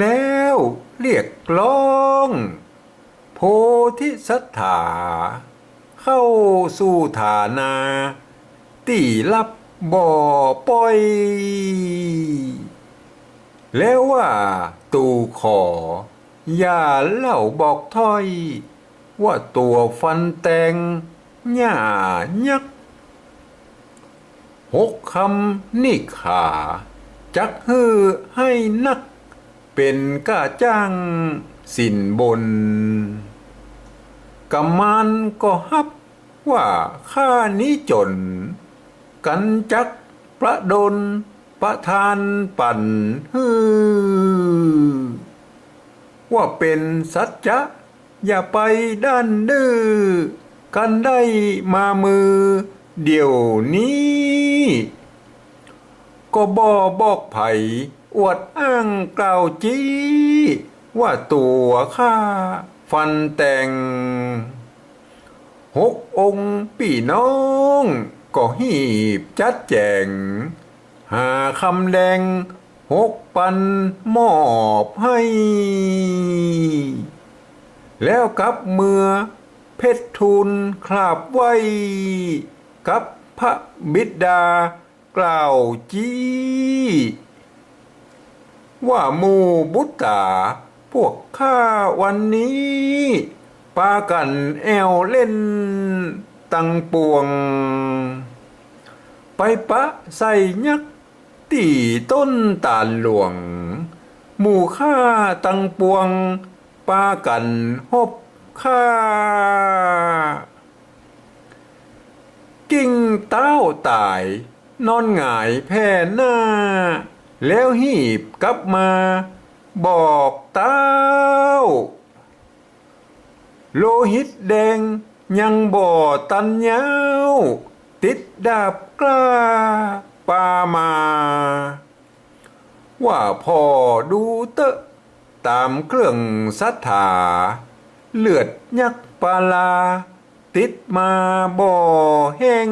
แล้วเรียกร้อง โพธิสัตถาเข้าสู่ฐานาตีรับบ่อปล่อย แล้วว่าตูขอ อย่าเล่าบอกถ้อย ว่าตัวฟันแตงหญ้ายักษ์หกคำนี่ขา จักฮือให้นัก เป็นก้าจ้างสินบนกำมันก็ฮับว่าข้านี้จน กันจักประดนประทานปั่นฮือว่าเป็นสัจจะ อย่าไปด้านดื้อกันได้มามือเดี๋ยวนี้ ก็บอบอกไผ อวดอ้างกล่าวจี้ว่าตัวข้าฟันแต่งหกองค์พี่น้อง ก็หีบจัดแจง หาคำแดงหกปันมอบให้ แล้วกับเมื่อเพชรทูลคราบไว้ กับพระบิดากล่าวจี้ ว่ามูบุตตา พวกข้าวันนี้ปากันแอวเล่นตังปวง ไปปะใส่ยักษ์ตีต้นตาลหลวง หมู่ข้าตังปวงปากันหบข้ากิ่งเต้าตาย นอนหงายแผ่หน้า แล้วหีบกลับมา บอกเต้า โลหิตแดงยังบ่อตันยาวติดดาบกล้าปามา ว่าพ่อดูเตะตามเครื่องสัทธาเลือดยักษ์ปลา ติดมาบ่อแห้ง